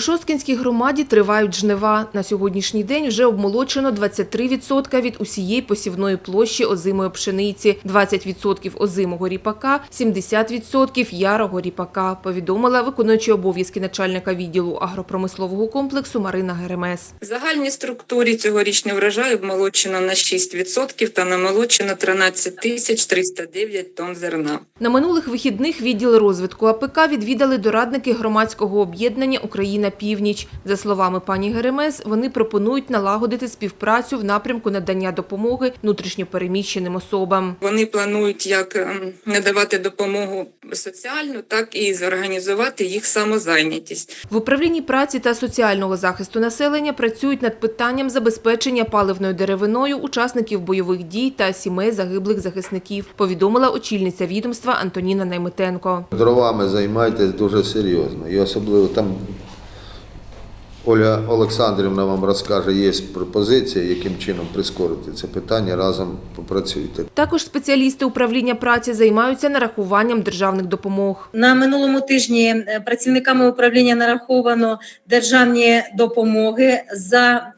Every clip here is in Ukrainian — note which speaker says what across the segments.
Speaker 1: У Шосткінській громаді тривають жнива. На сьогоднішній день вже обмолочено 23% від усієї посівної площі озимої пшениці, 20% озимого ріпака, 70% ярого ріпака, повідомила виконуючий обов'язки начальника відділу агропромислового комплексу Марина Геремес.
Speaker 2: В загальній структурі цьогорічний врожай обмолочено на 6% та намолочено 13 тисяч 309 тонн зерна.
Speaker 1: На минулих вихідних відділ розвитку АПК відвідали дорадники громадського об'єднання Україна Північ. За словами пані Геремес, вони пропонують налагодити співпрацю в напрямку надання допомоги внутрішньопереміщеним особам.
Speaker 2: Вони планують як ем, надавати допомогу соціальну, так і зорганізувати їх самозайнятість.
Speaker 1: В управлінні праці та соціального захисту населення працюють над питанням забезпечення паливною деревиною учасників бойових дій та сімей загиблих захисників, повідомила очільниця відомства Антоніна Найметенко.
Speaker 3: Дровами займайтесь дуже серйозно. І особливо там Оля Олександрівна вам розкаже, є пропозиція, яким чином прискорити це питання, разом попрацюйте.
Speaker 1: Також спеціалісти управління праці займаються нарахуванням державних допомог.
Speaker 4: На минулому тижні е, працівниками управління нараховано державні допомоги за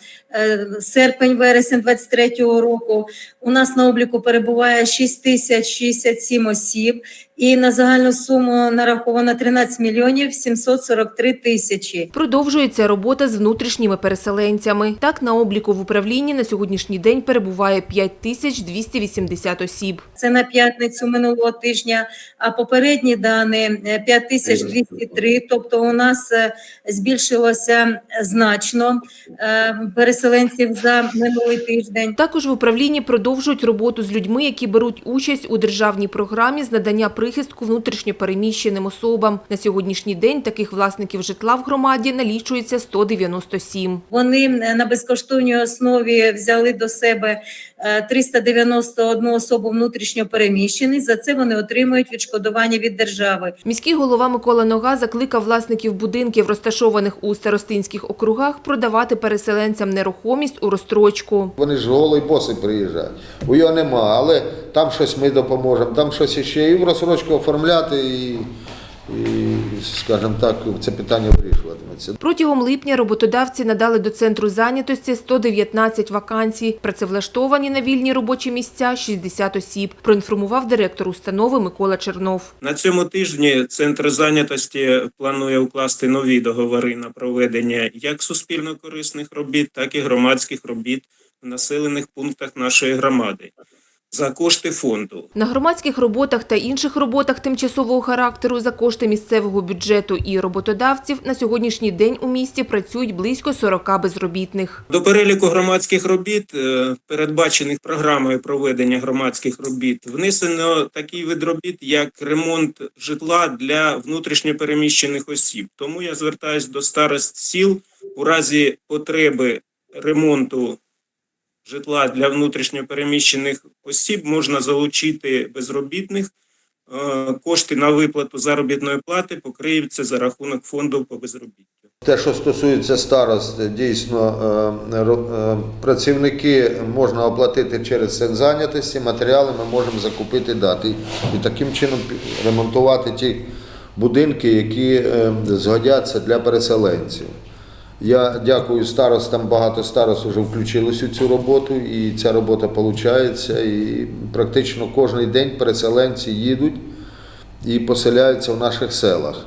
Speaker 4: серпень-вересень 23 року. У нас на обліку перебуває 6 тисяч 67 осіб, і на загальну суму нараховано 13 мільйонів 743 тисячі.
Speaker 1: Продовжується робота з внутрішніми переселенцями. Так, на обліку в управлінні на сьогоднішній день перебуває 5280 осіб.
Speaker 4: Це на п'ятницю минулого тижня, а попередні дані е, 5203, тобто у нас е, збільшилося значно е, переселенців за минулий тиждень.
Speaker 1: Також в управлінні продовжують роботу з людьми, які беруть участь у державній програмі з надання прихистку внутрішньопереміщеним особам. На сьогоднішній день таких власників житла в громаді налічується 197.
Speaker 4: Вони е, на безкоштовній основі взяли до себе е, 391 особу внутрішньо переміщених. За це вони отримують відшкодування від держави.
Speaker 1: Міський голова Микола Нога закликав власників будинків, розташованих у старостинських округах, продавати переселенцям нерухомість у розстрочку.
Speaker 3: Вони ж голий боси приїжджають. У його нема, але там щось ми допоможемо, там щось ще І в розстрочку оформляти, і, і скажімо так, це питання вирішуватиметься.
Speaker 1: Протягом липня роботодавці надали до центру зайнятості 119 вакансій. Працевлаштовані на вільні робочі місця 60 осіб. Проінформував директор установи Микола Чернов.
Speaker 5: На цьому тижні центр зайнятості планує укласти нові договори на проведення як суспільно корисних робіт, так і громадських робіт в населених пунктах нашої громади за кошти фонду.
Speaker 1: На громадських роботах та інших роботах тимчасового характеру за кошти місцевого бюджету і роботодавців на сьогоднішній день у місті працюють близько 40 безробітних.
Speaker 5: До переліку громадських робіт, е, передбачених програмою проведення громадських робіт, внесено такий вид робіт, як ремонт житла для внутрішньопереміщених осіб. Тому я звертаюся до старост сіл у разі потреби ремонту житла для внутрішньопереміщених осіб можна залучити безробітних. Е, Кошти на виплату заробітної плати покриються за рахунок фонду по безробіттю.
Speaker 3: Те, що стосується старост, дійсно е, е, працівники можна оплатити через центр зайнятості, матеріали ми можемо закупити дати і таким чином ремонтувати ті будинки, які згодяться для переселенців. Я дякую старостам, багато старост вже включились у цю роботу, і ця робота виходить. І практично кожен день переселенці їдуть і поселяються в наших селах.